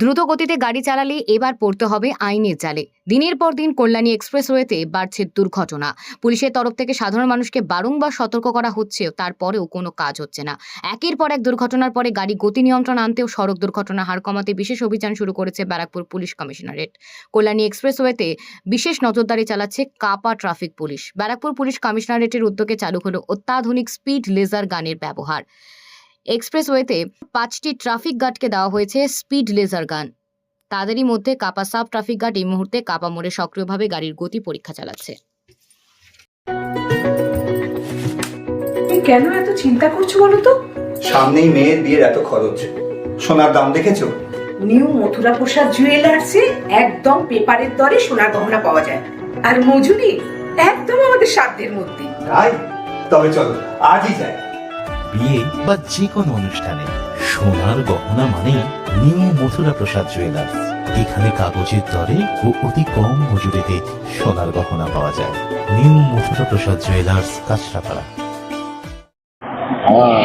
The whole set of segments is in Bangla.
দ্রুত গতিতে গাড়ি চালালে এবার পড়তে হবে আইনের জালে। দিনের পর দিন কল্যাণী এক্সপ্রেসওয়েতে বাড়ছে দুর্ঘটনা। পুলিশের তরফ থেকে সাধারণ মানুষকে বারংবার সতর্ক করা হচ্ছে, তারপরেও কোনো কাজ হচ্ছে না। একের পর এক দুর্ঘটনার পরে গাড়ি গতি নিয়ন্ত্রণ আনতেও সড়ক দুর্ঘটনা হার কমাতে বিশেষ অভিযান শুরু করেছে ব্যারাকপুর পুলিশ কমিশনারেট। কল্যাণী এক্সপ্রেসওয়েতে বিশেষ নজরদারি চালাচ্ছে কাপা ট্রাফিক পুলিশ। ব্যারাকপুর পুলিশ কমিশনারেটের উদ্যোগে চালু হলো অত্যাধুনিক স্পিড লেজার গানের ব্যবহার। এক্সপ্রেসওয়েতে পাঁচটি ট্রাফিক গার্ডকে দেওয়া হয়েছে স্পিড লেজার গান। তাদেরই মধ্যে কাপা সাব ট্রাফিক গার্ড এই মুহূর্তে কাপা মোড়ে সক্রিয়ভাবে গাড়ির গতি পরীক্ষা চালাচ্ছে। কেন এত চিন্তা করছ বলো তো? সামনেই মেয়ের বিয়ের এত খরচ। সোনার দাম দেখেছ? নিউ মথুরা প্রসাদ জুয়েলার্সে একদম পেপারের দরে সোনার গহনা পাওয়া যায়। আর মজুরি একদম আমাদের সাধ্যের মধ্যে। তাই? তবে চলো আজই যাই। বিয়ে বা যে কোনো অনুষ্ঠানে। সোনার গহনা মানে নিউ মথুরা প্রসাদ জুয়েলার্স। এখানে কাগজের দরে ও অতি কম মজুরিতে সোনার গহনা পাওয়া যায়। New Mathura Prasad jewellers, Kanchrapara. হ্যাঁ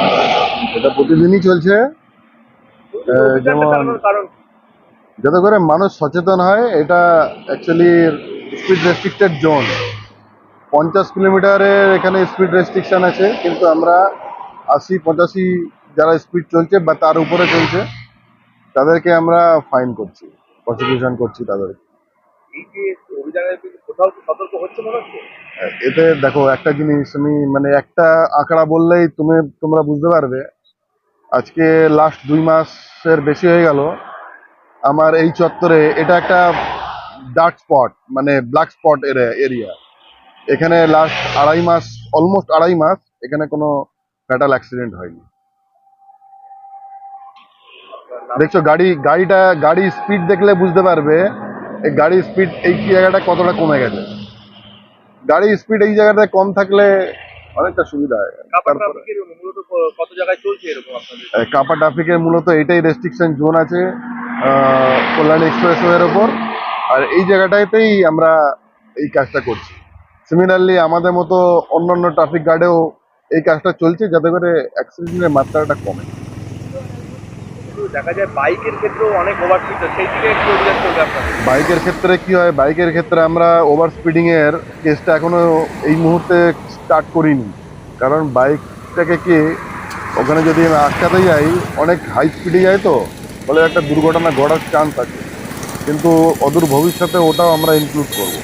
এটা প্রতিদিনই চলছে। যেমন যাতে করে মানুষ সচেতন হয়, এটা অ্যাকচুয়ালি স্পিড রেস্ট্রিক্টেড জোন পঞ্চাশ কিলোমিটারের এখানে স্পিড রেস্ট্রিকশন আছে, কিন্তু আমরা আশি পঁচাশি যারা স্পিড চলছে বা তার উপরে চলছে তাদেরকে আমরা ফাইন করছি প্রসিকিউশন করছি হচ্ছে এতে দেখো একটা জিনিস আমি মানে একটা আঁকড়া বললেই তুমি তোমরা বুঝতে পারবে। আজকে লাস্ট দুই মাসের বেশি হয়ে গেল আমার এই চত্বরে এটা একটা ডার্ক স্পট মানে ব্ল্যাক স্পট এরিয়া এখানে লাস্ট আড়াই মাস অলমোস্ট আড়াই মাস এখানে কোনো ফ্যাটাল অ্যাক্সিডেন্ট হয়নি। দেখছ গাড়ি গাড়িটা গাড়ি স্পিড দেখলে বুঝতে পারবে এই গাড়ির স্পিড এই জায়গাটা কতটা কমে গেছে। গাড়ির স্পিড এই জায়গাটায় কম থাকলে অনেকটা সুবিধা হয়। কাপা ট্রাফিকের মূলত এটাই রেস্ট্রিকশন জোন আছে কল্যাণী এক্সপ্রেসওয়ের ওপর। আর এই জায়গাটাতেই আমরা এই কাজটা করছি। সিমিলারলি আমাদের মতো অন্যান্য ট্রাফিক গার্ডেও এই কাজটা চলছে যাতে করে অ্যাক্সিডেন্টের মাত্রাটা কমে। দেখা যায় বাইকের ক্ষেত্রেও অনেক ওভার সেই দিকে একটু অভিযান চলবে বাইকের ক্ষেত্রে কি হয় বাইকের ক্ষেত্রে আমরা ওভার স্পিডিং এর কেসটা এখনও এই মুহূর্তে স্টার্ট করিনি। কারণ বাইকটাকে কি ওখানে যদি আমি আটকাতে যাই অনেক হাই স্পিডে যায় তো ফলে একটা দুর্ঘটনা ঘটার চান্স আছে। কিন্তু অদূর ভবিষ্যতে ওটাও আমরা ইনক্লুড করব।